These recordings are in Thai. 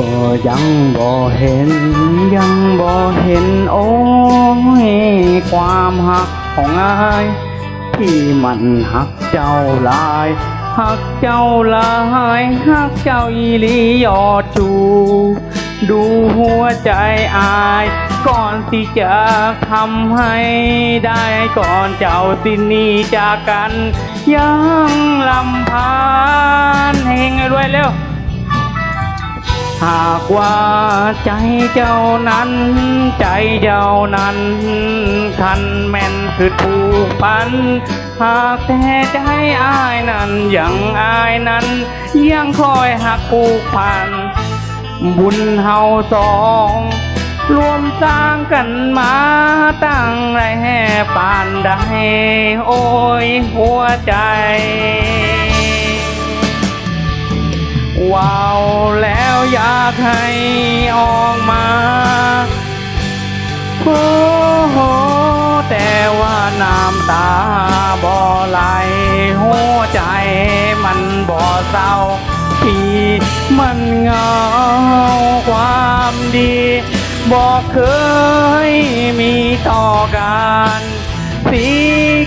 ก็ยังบ่เห็น ยังบ่เห็นโอ้ยความหักของอาย ที่มันหักเจ้าลายหักเจ้าลายหักเจ้าอีลียอดจู ดูหัวใจอาย ก่อนที่จะทำให้ได้ก่อนเจ้าสิหนีจากกัน ยังลำพานเฮงไงรวยเร็ว หากว่าใจเจ้านั้น ใจเจ้านั้นคันแม่นคือถูกพัน หากแต่ใจอายนั้นยังอายนั้น ยังคอยหักผูกพัน บุญเฮาสองรวมสร้างกันมาตั้งไรแห่ปานใดโอ้ยหัวใจ ว้าวแล้วอยากให้ออกมาโอ้โหแต่ว่าน้ำตาบ่ไหลหัวใจมันบ่เศร้าที่มันเงาความดีบอกเคยมีต่อกันสี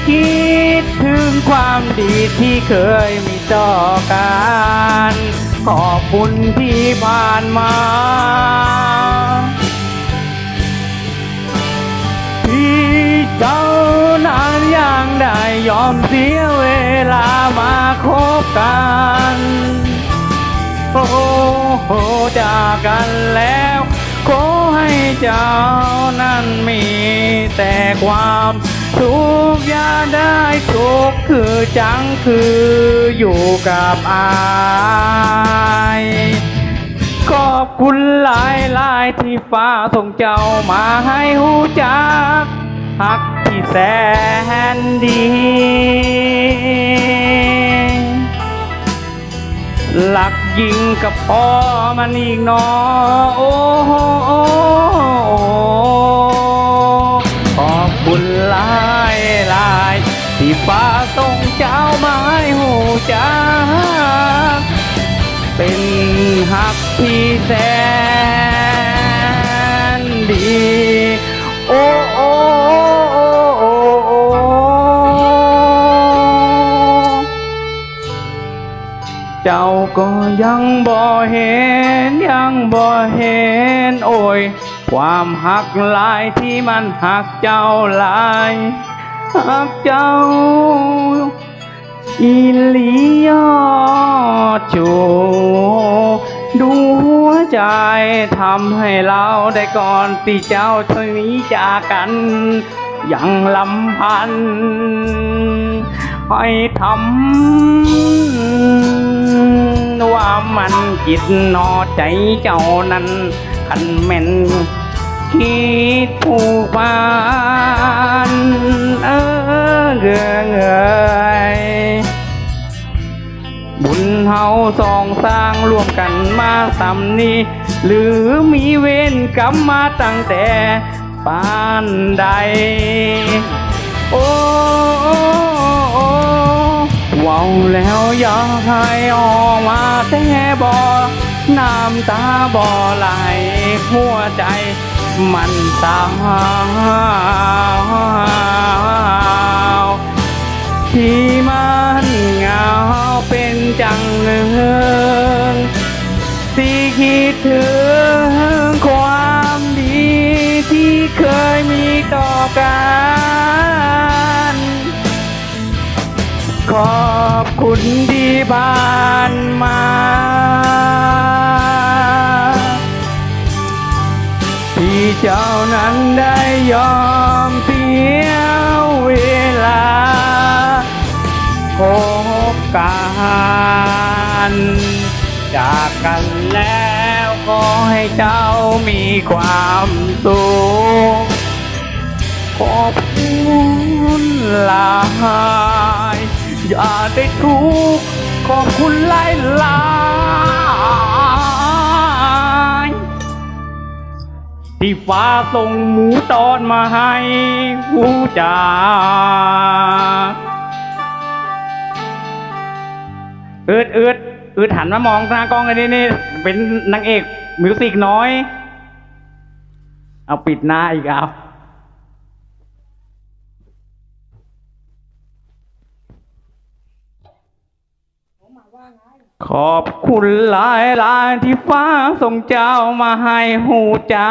คิดถึงความดีที่เคยมีต่อกัน ขอบคุณที่ผ่านมา ที่เจ้านานยังได้ยอมเสียเวลามาคบกันโอ้โหจากกันแล้วขอให้เจ้านั้นมีแต่ความทุกข์อย่าได้ทุกข์ คือจังคืออยู่กับอายขอบคุณหลายหลายที่ฟ้าส่งเจ้ามาให้หูจักหักที่แสนดี หลักยิงกับพ่อมันอีกนอโอ้ ที่ฟ้าส่งเจ้ามาให้หูจักเป็นหักที่แสนดี โอ้โอ้โอโอเจ้าก็ยังบ่เห็นยังบ่เห็น โอ้ย ความหักหลายที่มันหักเจ้าหลาย หักเจ้า อีหลียอดจูดูหัวใจทำให้เราได้ก่อนที่เจ้าเท่านี้จากกัน อยังลำพันให้ทำว่ามันจิตนอใจเจ้านั้นคันแม่นคิดผูกพั สองสร้างร่วมกันมาสำนี้ หรือมีเวรกรรมมาตั้งแต่ปานใด โอ้ว้าแล้วอยากให้ออกมาแต่บ่น้ำตาบ่ไหลหัวใจมันสาว ต่อกัน ขอบคุณที่ผ่านมา ที่เจ้านั้นได้ยอมเสียเวลาพบกันจากกันแล้วขอให้เจ้ามีความสุขข อบคุณหลายอย่าได้ทุกข์ขอบคุณหลายหลายๆที่ฟ้าส่งหมูตอนมาให้หูจาเอิดเอิดเอิดหันมามองหน้ากล้องไอ้นี่นี่เป็นนางเอกมิวสิกน้อย เอาปิดหน้าอีกเอา ขอบคุณหลายหลายที่ฟ้าส่งเจ้ามาให้หูจา